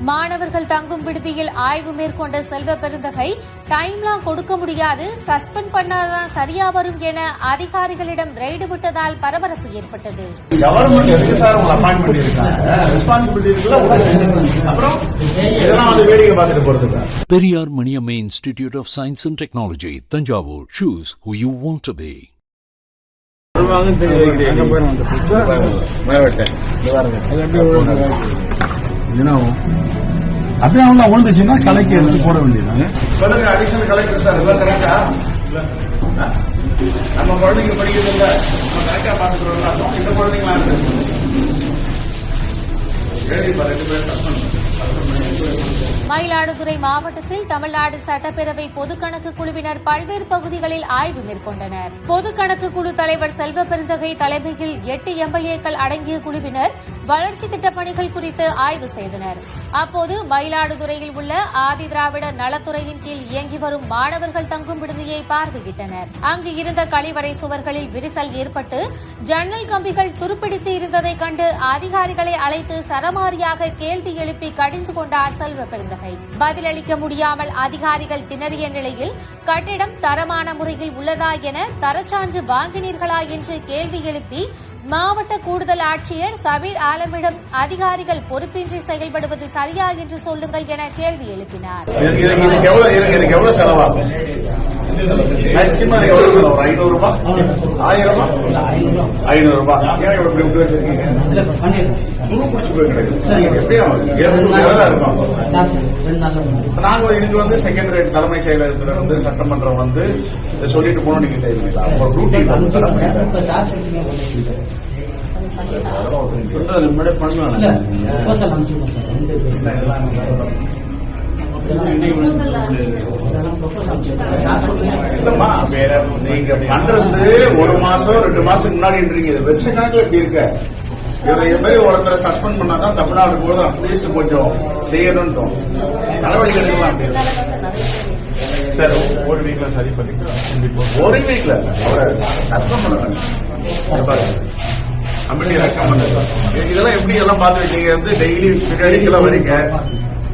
மாணவர்கள் தங்கும் விடுதியில் ஆய்வு மேற்கொண்ட செல்வ பெருந்தகை டைம்லாம் கொடுக்க முடியாது சஸ்பெண்ட் பண்ணாதான் சரியா வரும் என அதிகாரிகளிடம் ரெய்டு விட்டதால் பரபரப்பு ஏற்பட்டது. கவர்மெண்ட் எதுக்கு சார் உங்களை அப்பாயிண்ட் பண்ணிருக்காங்க ரெஸ்பான்சிபிலிட்டி இருக்குல்ல உங்களுக்கு. அப்புறம் இதெல்லாம் வந்து வேடிக்கை பார்த்துட்டு போறதுக்கு Periyar Maniamma Institute தான் Science அப்படியே அவங்க கலைக்கு எடுத்து போட வேண்டியது சொல்லுங்க அடிஷனல் கலெக்டர் சார் எல்லாம் கரெக்டா நம்ம குழந்தைங்க படிக்கிறது இல்ல. நம்ம கரெக்டா பாத்துக்கிறோம் இந்த குழந்தைங்களா இருக்கு. எழுதி பாரு, ரெண்டு பேரும் சஸ்பெண்ட் மயிலாடுதுறை மாவட்டத்தில் தமிழ்நாடு சட்டப்பேரவை பொதுக்கணக்கு குழுவினர் பல்வேறு பகுதிகளில் ஆய்வு மேற்கொண்டனர். பொதுக்கணக்கு குழு தலைவர் செல்வ பெருந்தகை தலைமையில் எட்டு எம்எல்ஏக்கள் அடங்கிய குழுவினர் வளர்ச்சி திட்டப் பணிகள் குறித்து ஆய்வு செய்தனர். அப்போது மயிலாடுதுறையில் உள்ள ஆதி திராவிட நலத்துறையின் கீழ் இயங்கி வரும் மாணவர்கள் தங்கும் விடுதியை பார்வையிட்டனர். அங்கு இருந்த கழிவறை சுவர்களில் விரிசல் ஏற்பட்டு ஜன்னல் கம்பிகள் துருப்பிடித்து இருந்ததைக் கண்டு அதிகாரிகளை அழைத்து சரமாரியாக கேள்வி எழுப்பி கடிந்து கொண்டார் செல்வ பெருந்தகை. பதிலளிக்க முடியாமல் அதிகாரிகள் திணறிய நிலையில் கட்டிடம் தரமான முறையில் உள்ளதா என தரச்சான்று வாங்கினீர்களா என்று கேள்வி எழுப்பி மாவட்ட கூடுதல் ஆட்சியர் சபீர் ஆலமிடம் அதிகாரிகள் பொறுப்பின்றி செயல்படுவது சரியா என்று சொல்லுங்கள் என கேள்வி எழுப்பினார். மேக்சிமம் எவ்வளவு சொல்ல ஒரு ஐநூறு ரூபாய் ஆயிரமா ஐநூறு ரூபாய் ஏன் இப்படி இப்படி வச்சிருக்கீங்க துரு குடிச்சு போய் கிடக்குது எப்படியும் ஏற்கனவே நாங்க இதுக்கு வந்து செகண்ட் ரேட் தலைமை செயலகத்துல வந்து சட்டமன்றம் வந்து சொல்லிட்டு போனோம் நீங்க செய்வீங்களா அப்போ டியூட்டி வந்து பண்ணுவாங்க இல்லம்மா வேற நீங்க பண்றது ஒரு மாசம் ரெண்டு மாசம் முன்னாடின்றீங்க இது வருஷ கணக்குல எப்படி இருக்க இது மாதிரி ஒருத்தரை சஸ்பெண்ட் பண்ணாதான் தமிழ்நாடு போது அட்லீஸ்ட் கொஞ்சம் செய்யணும் நடவடிக்கை எடுக்கலாம் அப்படி. ஒரு வீக்ல சரி பண்ணிக்கலாம். ஒரு வீக்ல சஸ்பெண்ட் பண்ண வேண்டாம் கமிட்டி ரெக்கமெண்ட் இதெல்லாம் எப்படி எல்லாம் பார்த்து வச்சீங்க வந்து டெய்லி பீரியடிக்கெல்லாம் வரீங்க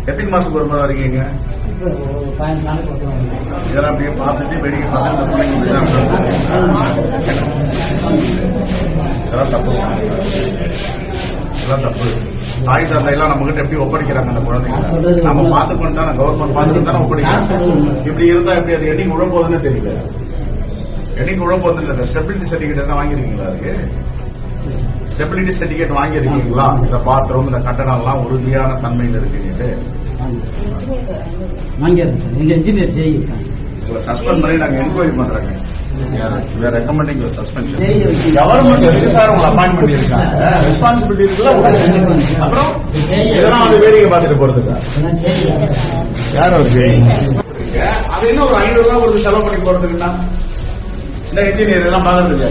எத்தனை மாசத்துக்கு ஒரு முறை வரீங்க? இதெல்லாம் அப்படியே பார்த்துட்டு வேடிக்கை பார்த்து இந்த பிள்ளைங்க இப்படிதான் இதெல்லாம் தப்பு இதெல்லாம் தப்பு தாய் தந்தை எல்லாம் நம்ம கிட்ட எப்படி ஒப்படைக்கிறாங்க அந்த குழந்தைங்க நம்ம பார்த்துக்கணும் தானே கவர்மெண்ட் பார்த்துட்டு தானே ஒப்படைக்கிறாங்க இப்படி இருந்தா எப்படி அது என்னைக்கு உழ போகுதுன்னு தெரியல என்னைக்கு உழ போகுதுன்னு இல்லை ஸ்டெபிலிட்டி சர்டிபிகேட் தான் வாங்கிருக்கீங்களா அதுக்கு ஸ்டெபிலிட்டி சர்டிபிகேட் வாங்கியிருக்கீங்களா? இந்த பாத்திரம் இந்த கட்டணம் எல்லாம் உறுதியான தன்மையில் இருக்குன்னு வாங்கிடுறேன் சார். இன்ஜினியர் ஜெய் இருக்காங்க. சஸ்பெண்ட் பண்ணி நாங்க என்கொயரி வச்சு. கவர்மெண்ட் எதுக்கு சார் உங்களை அப்பாயிண்ட் பண்ணிருக்காங்க ரெஸ்பான்சிபிலிட்டி இருக்குல்ல உங்களுக்கு. அப்புறம் இதெல்லாம் வந்து வேடிக்கை பார்த்துட்டு போறதுக்கு யார் அவர் அது என்ன ஒரு ஐநூறு கொடுத்து செலவு பண்ணி போறதுக்குன்னா? இந்த இன்ஜினியர் எல்லாம் இருக்காங்க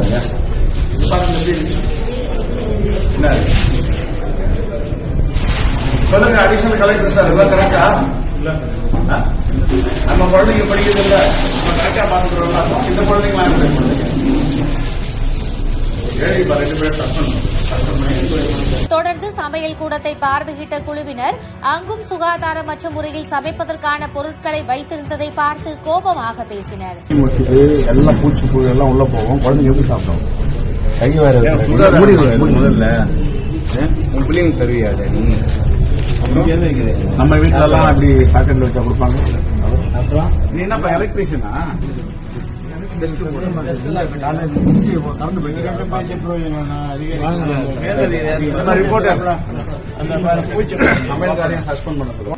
என்ன? சொல்லுங்க அடிஷனல் கலெக்டர் சார் எல்லாம் கரெக்டா? நம்ம குழந்தைங்க படிக்கிறது இல்ல. நம்ம கரெக்டா பாத்துக்கிறோம் இந்த குழந்தைங்களா இருக்கு தொடர்ந்து சமையல் கூடத்தை பார்வையிட்ட குழுவினர் அங்கும் சுகாதாரமற்ற முறையில் சமைப்பதற்கான பொருட்களை வைத்திருந்ததை பார்த்து கோபமாக பேசினர். எல்லாம் பூச்சி புழு எல்லாம் உள்ள போகும். குழந்தைங்க எப்படி சாப்பிடும்? கை வேற. முதல்ல உன் பிள்ளைங்க தருவியா நீ நம்ம வீட்டுல எல்லாம் அப்படி சாக்கெட்ல வச்சா கொடுப்பாங்க. நீ என்னப்பா எலக்ட்ரீஷியனா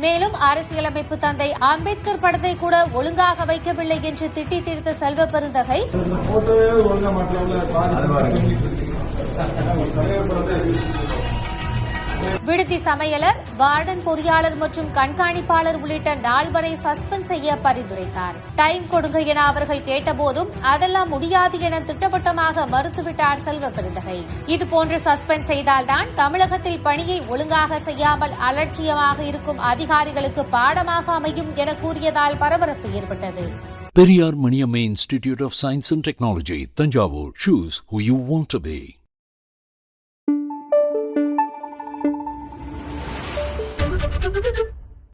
மேலும் அரசியலமைப்பு தந்தை அம்பேத்கர் படத்தை கூட ஒழுங்காக வைக்கவில்லை என்று திட்டி தீர்த்த செல்வ பெருந்தகை. விடுதி சமையலர் வார்டன் பொறியாளர் மற்றும் கண்காணிப்பாளர் உள்ளிட்ட நால்வரை சஸ்பெண்ட் செய்ய பரிந்துரைத்தார். டைம் கொடுங்க என அவர்கள் கேட்டபோதும் அதெல்லாம் முடியாது என திட்டவட்டமாக மறுத்துவிட்டார் செல்வ பெருந்தகை. இதுபோன்று சஸ்பெண்ட் செய்தால்தான் தமிழகத்தில் பணியை ஒழுங்காக செய்யாமல் அலட்சியமாக இருக்கும் அதிகாரிகளுக்கு பாடமாக அமையும் என கூறியதால் பரபரப்பு ஏற்பட்டது. Periyar Maniammai institute of science and technology Thanjavur. Choose who you want to be